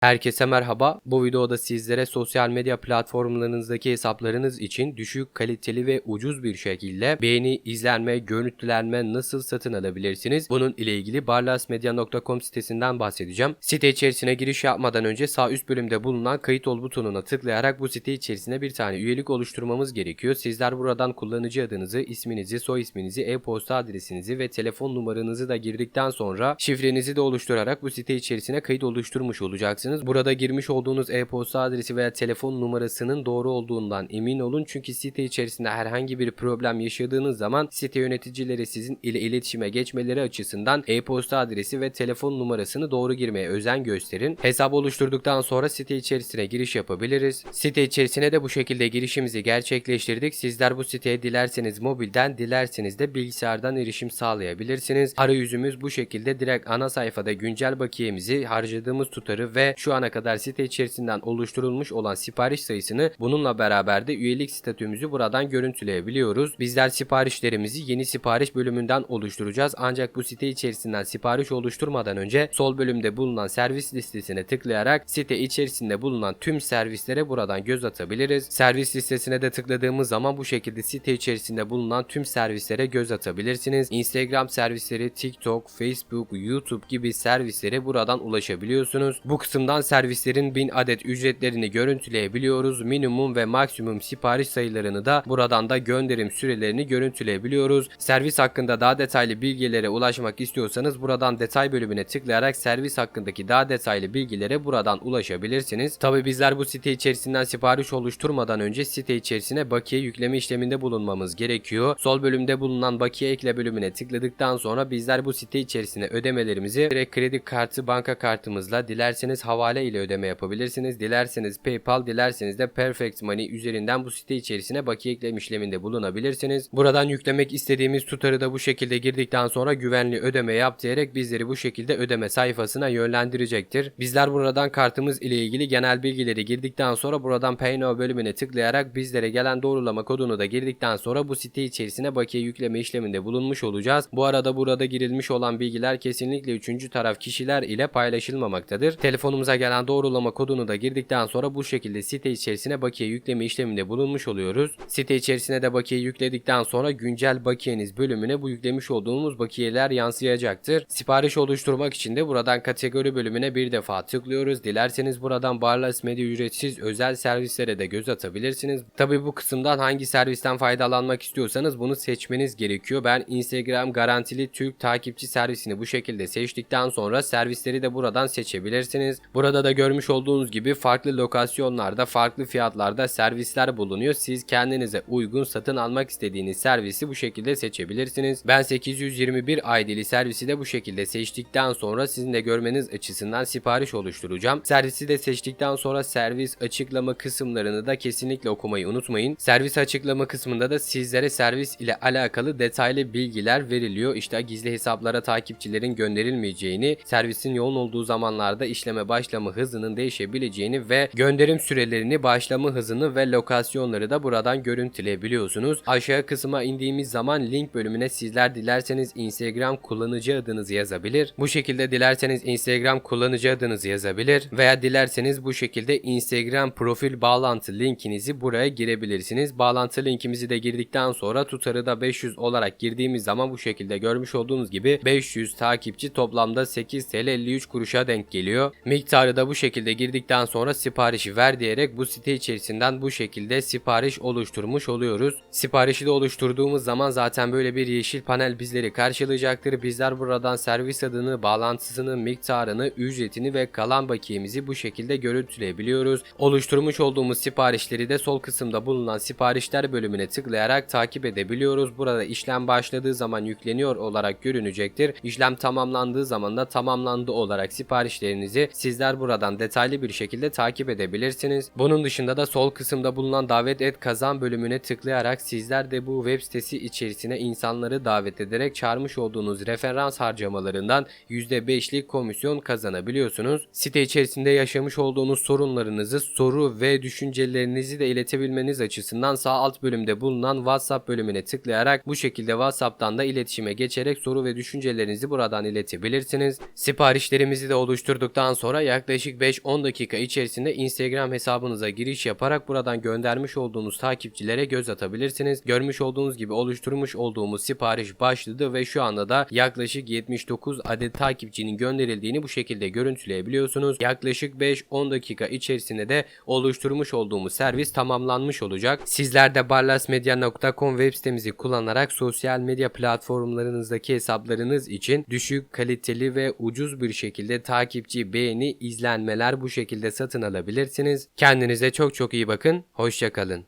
Herkese merhaba. Bu videoda sizlere sosyal medya platformlarınızdaki hesaplarınız için düşük kaliteli ve ucuz bir şekilde beğeni, izlenme, görüntülenme nasıl satın alabilirsiniz? Bunun ile ilgili barlasmedia.com sitesinden bahsedeceğim. Site içerisine giriş yapmadan önce sağ üst bölümde bulunan kayıt ol butonuna tıklayarak bu site içerisine bir tane üyelik oluşturmamız gerekiyor. Sizler buradan kullanıcı adınızı, isminizi, soy isminizi, e-posta adresinizi ve telefon numaranızı da girdikten sonra şifrenizi de oluşturarak bu site içerisine kayıt oluşturmuş olacaksınız. Burada girmiş olduğunuz e-posta adresi veya telefon numarasının doğru olduğundan emin olun. Çünkü site içerisinde herhangi bir problem yaşadığınız zaman site yöneticileri sizin ile iletişime geçmeleri açısından e-posta adresi ve telefon numarasını doğru girmeye özen gösterin. Hesap oluşturduktan sonra site içerisine giriş yapabiliriz. Site içerisine de bu şekilde girişimizi gerçekleştirdik. Sizler bu siteye dilerseniz mobilden, dilerseniz de bilgisayardan erişim sağlayabilirsiniz. Arayüzümüz bu şekilde direkt ana sayfada güncel bakiyemizi, harcadığımız tutarı ve şu ana kadar site içerisinden oluşturulmuş olan sipariş sayısını bununla beraber de üyelik statümüzü buradan görüntüleyebiliyoruz. Bizler siparişlerimizi yeni sipariş bölümünden oluşturacağız. Ancak bu site içerisinden sipariş oluşturmadan önce sol bölümde bulunan servis listesine tıklayarak site içerisinde bulunan tüm servislere buradan göz atabiliriz. Servis listesine de tıkladığımız zaman bu şekilde site içerisinde bulunan tüm servislere göz atabilirsiniz. Instagram servisleri, TikTok, Facebook, YouTube gibi servislere buradan ulaşabiliyorsunuz. Bu kısımdan servislerin 1000 adet ücretlerini görüntüleyebiliyoruz. Minimum ve maksimum sipariş sayılarını da buradan da gönderim sürelerini görüntüleyebiliyoruz. Servis hakkında daha detaylı bilgilere ulaşmak istiyorsanız buradan detay bölümüne tıklayarak servis hakkındaki daha detaylı bilgilere buradan ulaşabilirsiniz. Tabi bizler bu site içerisinden sipariş oluşturmadan önce site içerisine bakiye yükleme işleminde bulunmamız gerekiyor. Sol bölümde bulunan bakiye ekle bölümüne tıkladıktan sonra bizler bu site içerisine ödemelerimizi direkt kredi kartı banka kartımızla dilerseniz havale ile ödeme yapabilirsiniz. Dilerseniz PayPal, dilerseniz de Perfect Money üzerinden bu site içerisine bakiye ekleme işleminde bulunabilirsiniz. Buradan yüklemek istediğimiz tutarı da bu şekilde girdikten sonra güvenli ödeme yap diyerek bizleri bu şekilde ödeme sayfasına yönlendirecektir. Bizler buradan kartımız ile ilgili genel bilgileri girdikten sonra buradan Pay Now bölümüne tıklayarak bizlere gelen doğrulama kodunu da girdikten sonra bu site içerisine bakiye yükleme işleminde bulunmuş olacağız. Bu arada burada girilmiş olan bilgiler kesinlikle üçüncü taraf kişiler ile paylaşılmamaktadır. Telefonumuza gelen doğrulama kodunu da girdikten sonra bu şekilde site içerisine bakiye yükleme işleminde bulunmuş oluyoruz. Site içerisine de bakiye yükledikten sonra güncel bakiyeniz bölümüne bu yüklemiş olduğumuz bakiyeler yansıyacaktır. Sipariş oluşturmak için de buradan kategori bölümüne bir defa tıklıyoruz. Dilerseniz buradan Barlas Medya ücretsiz özel servislere de göz atabilirsiniz. Tabi bu kısımdan hangi servisten faydalanmak istiyorsanız bunu seçmeniz gerekiyor. Ben Instagram garantili Türk takipçi servisini bu şekilde seçtikten sonra servisleri de buradan seçebilirsiniz. Burada da görmüş olduğunuz gibi farklı lokasyonlarda, farklı fiyatlarda servisler bulunuyor. Siz kendinize uygun satın almak istediğiniz servisi bu şekilde seçebilirsiniz. Ben 821 ID'li servisi de bu şekilde seçtikten sonra sizin de görmeniz açısından sipariş oluşturacağım. Servisi de seçtikten sonra servis açıklama kısımlarını da kesinlikle okumayı unutmayın. Servis açıklama kısmında da sizlere servis ile alakalı detaylı bilgiler veriliyor. İşte gizli hesaplara takipçilerin gönderilmeyeceğini, servisin yoğun olduğu zamanlarda işleme başlama hızının değişebileceğini ve gönderim sürelerini, başlama hızını ve lokasyonları da buradan görüntüleyebiliyorsunuz. Aşağı kısma indiğimiz zaman link bölümüne sizler dilerseniz Instagram kullanıcı adınızı yazabilir. Bu şekilde dilerseniz Instagram kullanıcı adınızı yazabilir veya dilerseniz bu şekilde Instagram profil bağlantı linkinizi buraya girebilirsiniz. Bağlantı linkimizi de girdikten sonra tutarı da 500 olarak girdiğimiz zaman bu şekilde görmüş olduğunuz gibi 500 takipçi toplamda 8 TL 53 kuruşa denk geliyor. Miktarı da bu şekilde girdikten sonra siparişi ver diyerek bu site içerisinden bu şekilde sipariş oluşturmuş oluyoruz. Siparişi de oluşturduğumuz zaman zaten böyle bir yeşil panel bizleri karşılayacaktır. Bizler buradan servis adını, bağlantısını, miktarını, ücretini ve kalan bakiyemizi bu şekilde görüntüleyebiliyoruz. Oluşturmuş olduğumuz siparişleri de sol kısımda bulunan siparişler bölümüne tıklayarak takip edebiliyoruz. Burada işlem başladığı zaman yükleniyor olarak görünecektir. İşlem tamamlandığı zaman da tamamlandı olarak siparişlerinizi sizler buradan detaylı bir şekilde takip edebilirsiniz. Bunun dışında da sol kısımda bulunan davet et kazan bölümüne tıklayarak sizler de bu web sitesi içerisine insanları davet ederek çağırmış olduğunuz referans harcamalarından %5'lik komisyon kazanabiliyorsunuz. Site içerisinde yaşamış olduğunuz sorunlarınızı, soru ve düşüncelerinizi de iletebilmeniz açısından sağ alt bölümde bulunan WhatsApp bölümüne tıklayarak bu şekilde WhatsApp'tan da iletişime geçerek soru ve düşüncelerinizi buradan iletebilirsiniz. Siparişlerimizi de oluşturduktan sonra yaklaşık 5-10 dakika içerisinde Instagram hesabınıza giriş yaparak buradan göndermiş olduğunuz takipçilere göz atabilirsiniz. Görmüş olduğunuz gibi oluşturmuş olduğumuz sipariş başladı ve şu anda da yaklaşık 79 adet takipçinin gönderildiğini bu şekilde görüntüleyebiliyorsunuz. Yaklaşık 5-10 dakika içerisinde de oluşturmuş olduğumuz servis tamamlanmış olacak. Sizler de barlasmedia.com web sitemizi kullanarak sosyal medya platformlarınızdaki hesaplarınız için düşük kaliteli ve ucuz bir şekilde takipçi, beğeni, izlenmeler bu şekilde satın alabilirsiniz. Kendinize çok çok iyi bakın. Hoşçakalın.